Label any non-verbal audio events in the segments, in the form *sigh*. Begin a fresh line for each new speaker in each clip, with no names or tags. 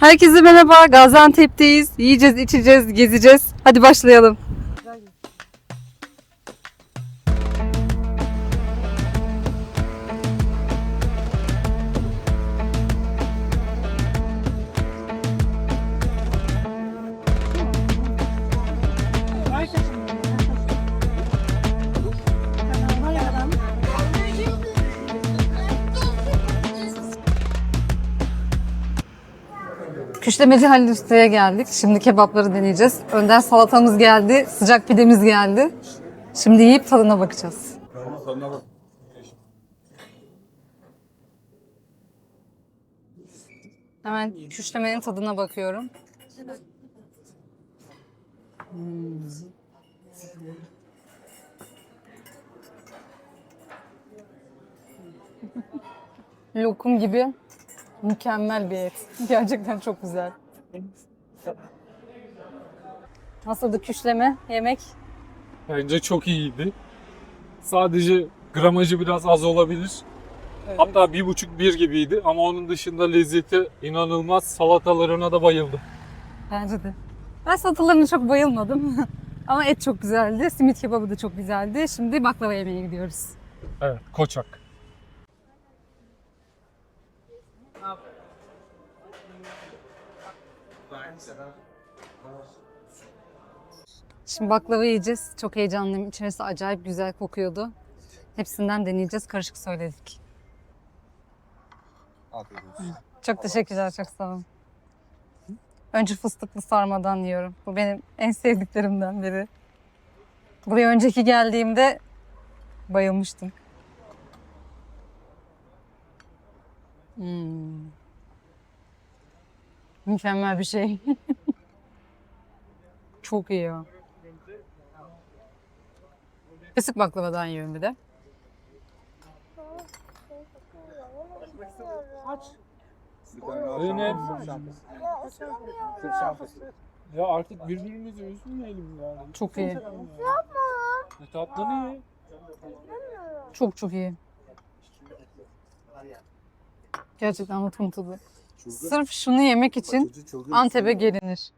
Herkese merhaba. Gaziantep'teyiz. Yiyeceğiz, içeceğiz, gezeceğiz. Hadi başlayalım. Küşlemeci Halil Usta'ya geldik. Şimdi kebapları deneyeceğiz. Önden salatamız geldi, sıcak pidemiz geldi. Şimdi yiyip tadına bakacağız. Hemen küşlemenin tadına bakıyorum. Hmm. *laughs* Lokum gibi mükemmel bir et. *laughs* Gerçekten çok güzel. Nasıldı küşleme, yemek?
Bence çok iyiydi. Sadece gramajı biraz az olabilir. Hatta bir buçuk bir gibiydi ama onun dışında lezzeti inanılmaz. Salatalarına da bayıldım.
Bence de. Ben salatalarına çok bayılmadım. *laughs* Ama et çok güzeldi. Simit kebabı da çok güzeldi. Şimdi baklava yemeye gidiyoruz.
Evet, koçak.
Şimdi baklava yiyeceğiz. Çok heyecanlıyım. İçerisi acayip güzel kokuyordu. Hepsinden deneyeceğiz. Karışık söyledik. Çok teşekkürler. Çok sağ olun. Önce fıstıklı sarmadan yiyorum. Bu benim en sevdiklerimden biri. Buraya önceki geldiğimde bayılmıştım. Hmm. Mükemmel bir şey. *laughs* Çok iyi ya. Fıstık baklavadan yiyorum bir de.
Zeynep. Ya artık birbirimizi üzmeyelim yani.
Çok iyi.
E, tatlı ne?
Çok çok iyi. Gerçekten unutuldu. Sırf şunu yemek için Antep'e gelinir.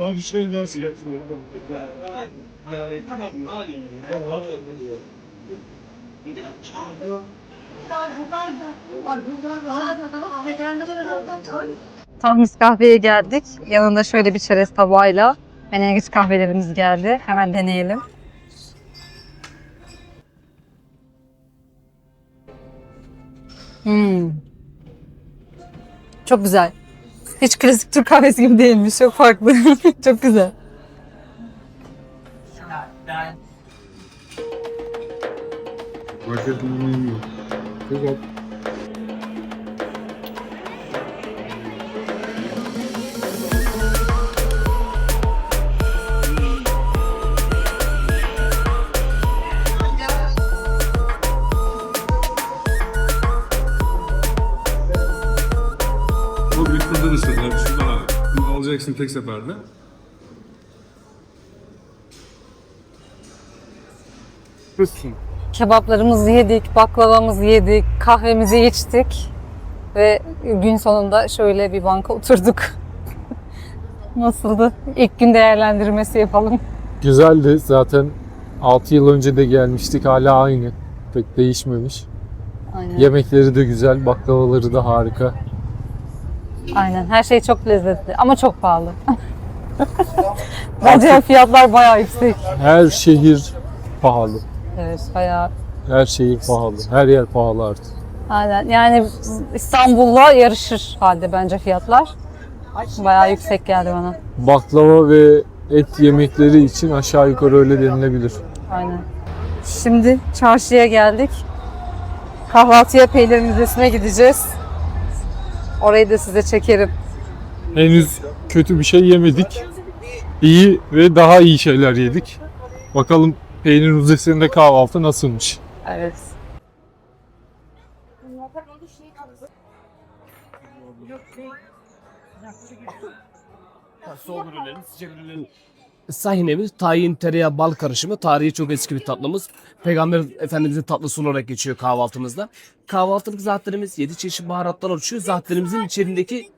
Abi şey nasıl
Tahmis kahveye geldik. Yanında şöyle bir çerez tabağıyla menengiç kahvelerimiz geldi. Hemen deneyelim. Hmm. Çok güzel. Hiç klasik Türk kahvesi gibi değilmiş. Çok farklı. *laughs* Çok güzel.
Başka türlü yemiyor. Güzel. Alacaksın tek seferde. Kızsın.
Kebaplarımızı yedik, baklavamızı yedik, kahvemizi içtik ve gün sonunda şöyle bir banka oturduk. *laughs* Nasıldı? İlk gün değerlendirmesi yapalım.
Güzeldi. Zaten 6 yıl önce de gelmiştik. Hala aynı. Pek değişmemiş.
Aynen.
Yemekleri de güzel. Baklavaları da harika.
Aynen. Her şey çok lezzetli ama çok pahalı. *laughs* Bence fiyatlar bayağı yüksek.
Her şehir pahalı.
Evet, bayağı.
Her şehir pahalı. Her yer pahalı artık.
Aynen. Yani İstanbul'la yarışır halde bence fiyatlar. Bayağı yüksek geldi bana.
Baklava ve et yemekleri için aşağı yukarı öyle denilebilir.
Aynen. Şimdi çarşıya geldik. Kahvaltıya peynir müzesine gideceğiz. Orayı da size çekerim.
Henüz kötü bir şey yemedik. İyi ve daha iyi şeyler yedik. Bakalım peynir müzesinde kahvaltı nasılmış?
Evet.
Soğuk ürünlerin, sıcak ürünlerin Sahinemiz tahin, tereyağı, bal karışımı. Tarihi çok eski bir tatlımız. Peygamber Efendimizin tatlısı olarak geçiyor kahvaltımızda. Kahvaltılık zaatlerimiz 7 çeşit baharatlar oluşuyor. Zaatlerimizin içerisindeki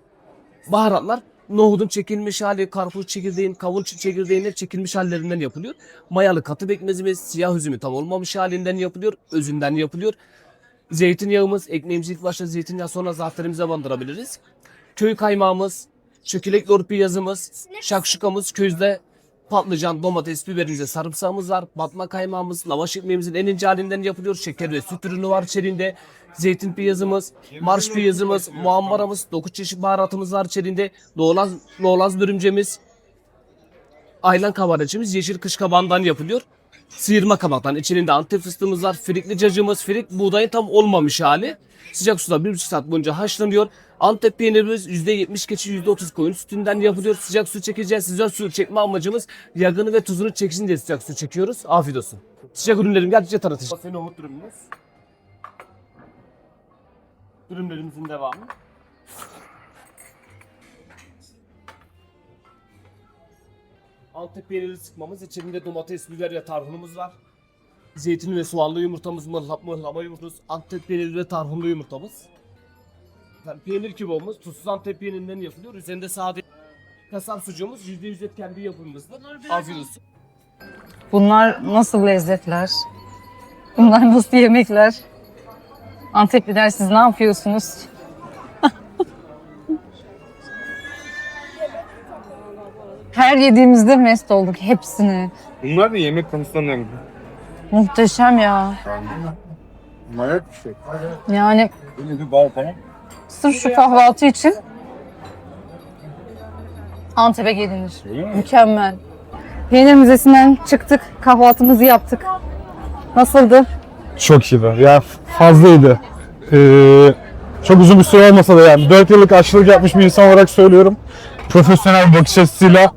baharatlar nohudun çekilmiş hali, karpuz çekirdeğin, kavun çekirdeğinin çekilmiş hallerinden yapılıyor. Mayalı katı bekmezimiz, siyah üzümü tam olmamış halinden yapılıyor, özünden yapılıyor. Zeytinyağımız, ekmeğimizi ilk başta zeytinyağı sonra zaatlerimize bandırabiliriz. Köy kaymağımız, çökelek lor piyazımız, şakşukamız, közde patlıcan, domates, biberimize sarımsağımız var. Batma kaymağımız, lavaş ekmeğimizin en ince halinden yapılıyor. Şeker ve süt ürünü var içerisinde. Zeytin piyazımız, marş piyazımız, muammaramız, 9 çeşit baharatımız var içerisinde. Doğalaz, doğalaz börümcemiz, aylan kabaracımız yeşil kış kabağından yapılıyor. Sıyırma kabaktan içinde antep fıstığımız var. Frikli cacığımız, frik buğdayın tam olmamış hali. Sıcak suda 1,5 saat boyunca haşlanıyor. Antep peynirimiz %70 keçi %30 koyun sütünden yapılıyor. Sıcak su çekeceğiz. Sıcak su çekme amacımız yağını ve tuzunu çeksin diye sıcak su çekiyoruz. Afiyet olsun. Sıcak ürünlerim gerçekçe tanıtıcı. Nohut dürümümüz. Dürümlerimizin devamı. Antep peyniri sıkmamız içinde domates, biber ve tarhunumuz var. Zeytinli ve soğanlı yumurtamız, mıhlap, mıhlama yumurtamız, Antep peyniri ve tarhunlu yumurtamız. Yani peynir kebabımız tuzsuz Antep peynirinden yapılıyor. Üzerinde sade kasap sucuğumuz %100 et kendi yapımımızdır. Afiyet olsun.
Bunlar nasıl lezzetler? Bunlar nasıl yemekler? Antepliler siz ne yapıyorsunuz? Her yediğimizde mest olduk hepsini.
Bunlar da yemek konusunda önemli.
Muhteşem ya.
Manyak bir şey.
Yani
Böyle bir bal falan.
sırf şu kahvaltı için Antep'e gelinir.
Öyle mi?
Mükemmel. Peynir Müzesi'nden çıktık, kahvaltımızı yaptık. Nasıldı?
Çok iyiydi. Ya fazlaydı. Ee, çok uzun bir süre olmasa da yani 4 yıllık aşçılık yapmış bir insan olarak söylüyorum. Profesyonel bir bakış açısıyla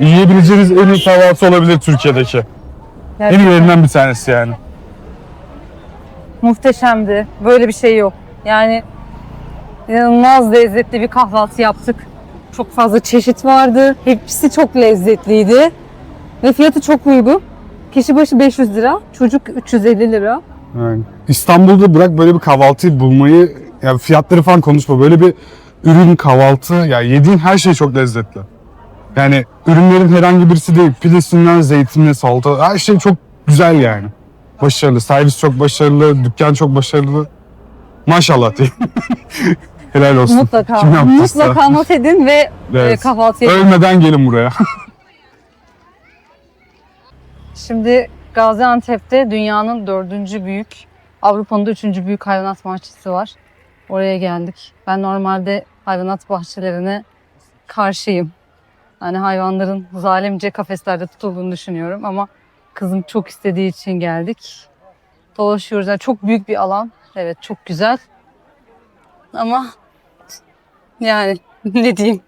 yiyebileceğiniz en iyi kahvaltı olabilir Türkiye'deki. En
Gerçekten
iyilerinden bir tanesi yani.
muhteşemdi. Böyle bir şey yok. Yani inanılmaz lezzetli bir kahvaltı yaptık. Çok fazla çeşit vardı. Hepsi çok lezzetliydi. Ve fiyatı çok uygun. Kişi başı 500 lira, çocuk 350 lira.
Yani İstanbul'da bırak böyle bir kahvaltıyı bulmayı, ya fiyatları falan konuşma. Böyle bir ürün kahvaltı, ya yediğin her şey çok lezzetli. Yani ürünlerin herhangi birisi değil. Pidesinden zeytinle, salata, her şey çok güzel yani. Başarılı, servis çok başarılı, dükkan çok başarılı. Maşallah diyeyim. *laughs* Helal olsun.
Mutlaka,
Kim yaptıysa.
mutlaka not edin ve e,
Evet.
kahvaltıya
Ölmeden gelin buraya. *laughs*
Şimdi Gaziantep'te dünyanın dördüncü büyük, Avrupa'nın da üçüncü büyük hayvanat bahçesi var. Oraya geldik. Ben normalde hayvanat bahçelerine karşıyım. Yani hayvanların zalimce kafeslerde tutulduğunu düşünüyorum ama kızım çok istediği için geldik. Dolaşıyoruz. Yani çok büyük bir alan. Evet çok güzel. Ama yani *laughs* ne diyeyim?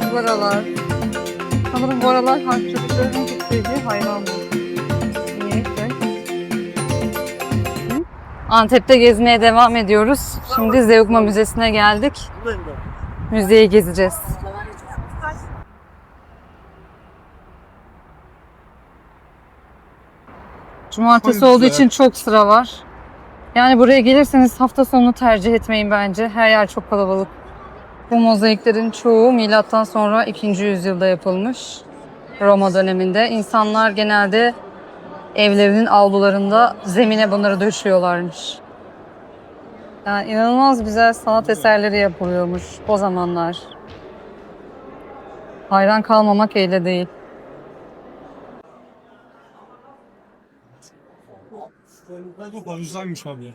Bunlar da kapibaralar. Sanırım bu aralar çocukların çok sevdiği hayvan bu. Antep'te gezmeye devam ediyoruz. Şimdi Zeugma Müzesi'ne geldik. Müzeyi gezeceğiz. Cumartesi olduğu için çok sıra var. Yani buraya gelirseniz hafta sonunu tercih etmeyin bence. Her yer çok kalabalık. Bu mozaiklerin çoğu milattan sonra 2. yüzyılda yapılmış. Roma döneminde. İnsanlar genelde evlerinin avlularında zemine bunları döşüyorlarmış. Yani inanılmaz güzel sanat eserleri yapılıyormuş o zamanlar. Hayran kalmamak elde değil.
Bu güzelmiş abi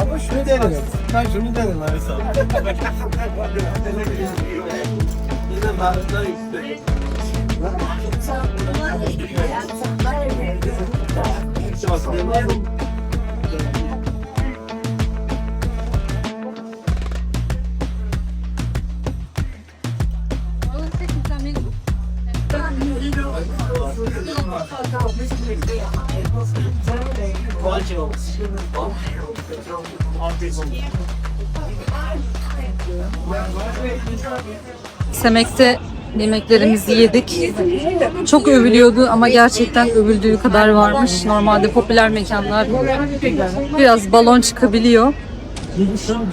Ama şunu denedim. Ben şunu denedim abi sağ ol. *laughs* Yine narından yüksek.
Semek'te yemeklerimizi yedik. Çok övülüyordu ama gerçekten övüldüğü kadar varmış. Normalde popüler mekanlar biraz balon çıkabiliyor.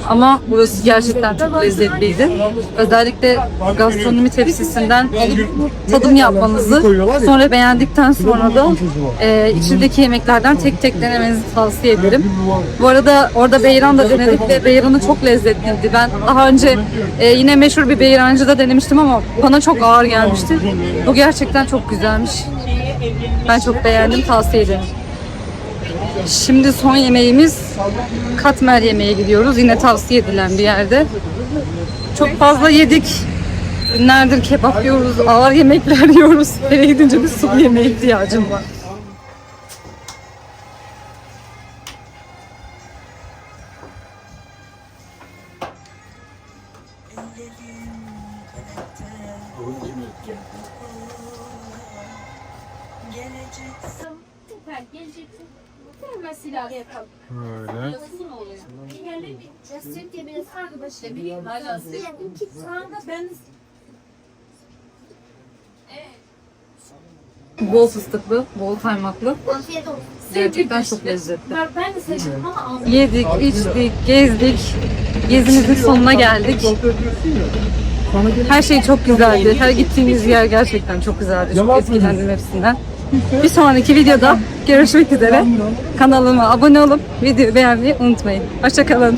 Ama burası gerçekten çok lezzetliydi. Özellikle gastronomi tepsisinden alıp tadım yapmanızı, sonra beğendikten sonra da e, içindeki yemeklerden tek tek denemenizi tavsiye ederim. Bu arada orada beyran da denedik ve beyranı çok lezzetliydi. Ben daha önce e, yine meşhur bir beyrancı da denemiştim ama bana çok ağır gelmişti. Bu gerçekten çok güzelmiş. Ben çok beğendim, tavsiye ederim. Şimdi son yemeğimiz katmer yemeğe gidiyoruz. Yine tavsiye edilen bir yerde. Çok fazla yedik. Günlerdir kebap yiyoruz, ağır yemekler *laughs* yiyoruz. Eve gidince bir sulu yemeğe ihtiyacım var.
Silahı yapalım.
Böyle.
Bol fıstıklı, bol kaymaklı. Gerçekten çok lezzetli.
Ben, ben de seçtim ama aldım.
Yedik, içtik, gezdik. Gezimizin sonuna geldik. Her şey çok güzeldi. Her gittiğimiz yer gerçekten çok güzeldi. Çok etkilendim hepsinden. Bir sonraki videoda görüşmek üzere. Kanalıma abone olup videoyu beğenmeyi unutmayın. Hoşçakalın.